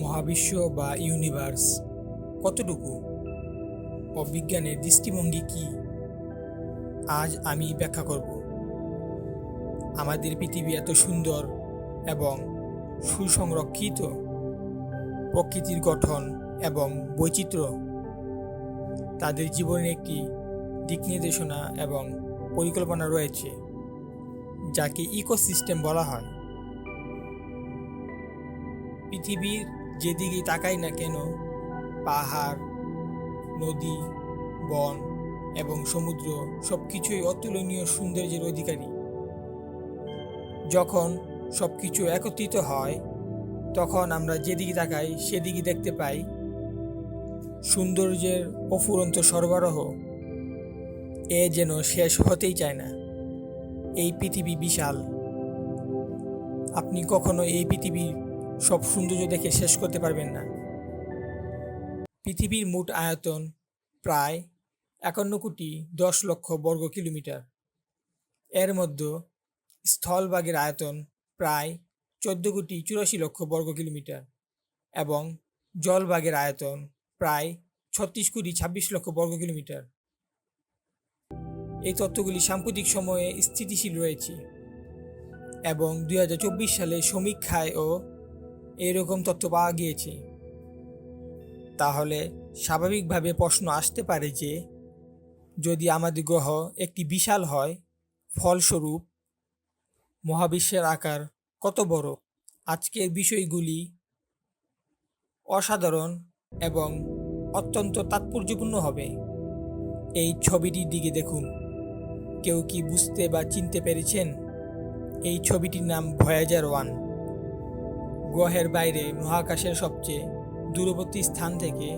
মহাবিশ্ব বা ইউনিভার্স কতটুকু? অবিজ্ঞানের দৃষ্টিভঙ্গি কি? আজ আমি ব্যাখ্যা করব। আমাদের পৃথিবী এত সুন্দর এবং সুসংরক্ষিত প্রকৃতির গঠন এবং বৈচিত্র্য। তাদের জীবনের একটি দিক নির্দেশনা এবং পরিকল্পনা রয়েছে, যাকে ইকোসিস্টেম বলা হয়। পৃথিবীর যেদিকে তাকাই না কেন, পাহাড়, নদী, বন এবং সমুদ্র সব কিছুই অতুলনীয় সৌন্দর্যের অধিকারী। যখন সব কিছু একত্রিত হয়, তখন আমরা যেদিকে তাকাই সেদিকে দেখতে পাই সৌন্দর্যের অফুরন্ত সরবরাহ। এ যেন শেষ হতেই চায় না। এই পৃথিবী বিশাল। আপনি কখনো এই পৃথিবীর সব সৌন্দর্য দেখে শেষ করতে পারবেন না। পৃথিবীর মোট আয়তন প্রায় একান্ন কোটি দশ লক্ষ বর্গ কিলোমিটার। এর মধ্যে স্থলভাগের আয়তন প্রায় চোদ্দ কোটি চুরাশি লক্ষ বর্গ কিলোমিটার এবং জলভাগের আয়তন প্রায় ছত্রিশ কোটি ছাব্বিশ লক্ষ বর্গ কিলোমিটার। এই তথ্যগুলি সাম্প্রতিক সময়ে স্থিতিশীল রয়েছে এবং দুই হাজার চব্বিশ সালে সমীক্ষায়ও এরকম তথ্য পাওয়া গিয়েছে। তাহলে স্বাভাবিকভাবে প্রশ্ন আসতে পারে যে, যদি আমাদের গ্রহ একটি বিশাল হয়, ফলস্বরূপ মহাবিশ্বের আকার কত বড়? আজকের বিষয়গুলি অসাধারণ এবং অত্যন্ত তাৎপর্যপূর্ণ হবে। এই ছবিটির দিকে দেখুন। কেউ কি বুঝতে বা চিনতে পেরেছেন? এই ছবিটির নাম ভয়াজার ওয়ান। গ্রহের বাইরে মহাকাশের সবচেয়ে দূরবর্তী স্থান থেকে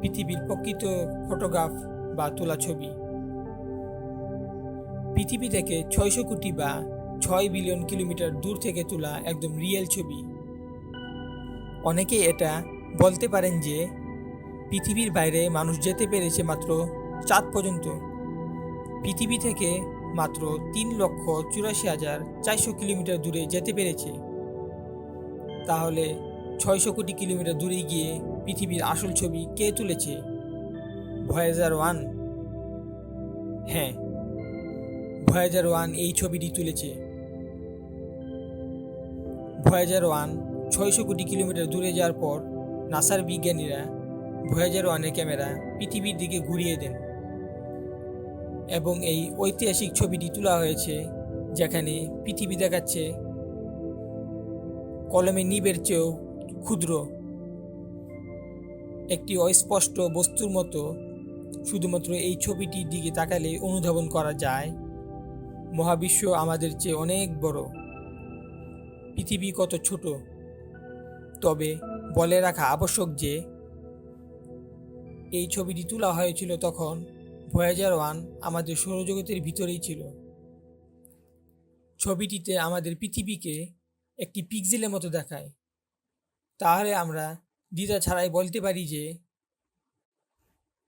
পৃথিবীর প্রকৃত ফটোগ্রাফ বা তোলা ছবি। পৃথিবী থেকে ছয়শো কোটি বা ছয় বিলিয়ন কিলোমিটার দূর থেকে তোলা একদম রিয়েল ছবি। অনেকে এটা বলতে পারেন যে পৃথিবীর বাইরে মানুষ যেতে পেরেছে মাত্র চাঁদ পর্যন্ত। পৃথিবী থেকে মাত্র তিন লক্ষ চুরাশি হাজার চারশো কিলোমিটার দূরে যেতে পেরেছে। তাহলে ছয়শো কোটি কিলোমিটার দূরে গিয়ে পৃথিবীর আসল ছবি কে তুলেছে? Voyager one. হ্যাঁ ভয়েজার ওয়ান এই ছবিটি তুলেছে। ভয়েজার ওয়ান ছয়শো কোটি কিলোমিটার দূরে যাওয়ার পর নাসার বিজ্ঞানীরা ভয়েজার ওয়ানের ক্যামেরা পৃথিবীর দিকে ঘুরিয়ে দেন এবং এই ঐতিহাসিক ছবিটি তোলা হয়েছে যেখানে পৃথিবী দেখাচ্ছে কলমে নিবের চেয়েও ক্ষুদ্র। একটি অস্পষ্ট বস্তুর মতো শুধুমাত্র এই ছবিটির দিকে তাকালে অনুধাবন করা যায়। মহাবিশ্ব আমাদের চেয়ে অনেক বড়। পৃথিবী কত ছোট। তবে বলে রাখা আবশ্যক যে, এই ছবিটি তোলা হয়েছিল তখন ভয়েজার ওয়ান আমাদের সৌরজগতের ভিতরেই ছিল। ছবিটিতে আমাদের পৃথিবীকে একটি পিক্সেলের মতো দেখায়। তাহলে আমরা দ্বিধা ছাড়াই বলতে পারি যে,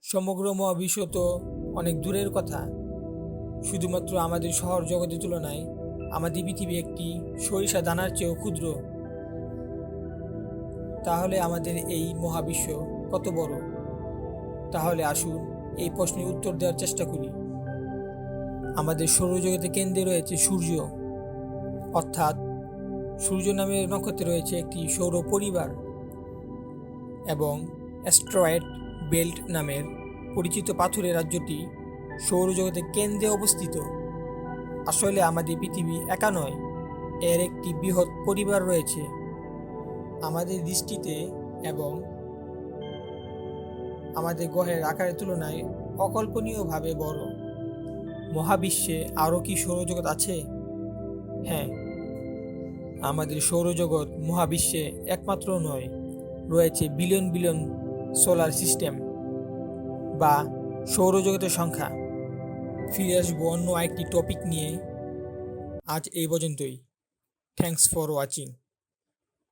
সমগ্র মহাবিশ্ব তো অনেক দূরের কথা। শুধুমাত্র আমাদের শহর জগতের তুলনায় আমাদের পৃথিবী একটি সরিষা দানার চেয়েও ক্ষুদ্র। তাহলে আমাদের এই মহাবিশ্ব কত বড়? তাহলে আসুন এই প্রশ্নের উত্তর দেওয়ার চেষ্টা করি। আমাদের সৌরজগতের কেন্দ্রে রয়েছে সূর্য। অর্থাৎ সূর্য নামের নক্ষত্রে রয়েছে একটি সৌর পরিবার এবং অ্যাস্ট্রয়েড বেল্ট নামের পরিচিত পাথরের রাজ্যটি সৌরজগতের কেন্দ্রে অবস্থিত। আসলে আমাদের পৃথিবী একা নয়, এর একটি বৃহৎ পরিবার রয়েছে। আমাদের দৃষ্টিতে এবং আমাদের গ্রহের আকারের তুলনায় অকল্পনীয়ভাবে বড়। মহাবিশ্বে আরও কি সৌরজগৎ আছে? হ্যাঁ আমাদের সৌরজগৎ মহাবিশ্বে একমাত্র নয়, রয়েছে বিলিয়ন বিলিয়ন সোলার সিস্টেম বা সৌরজগতের সংখ্যা। ফিরে আসব অন্য একটি টপিক নিয়ে। আজ এই পর্যন্তই। Thanks for watching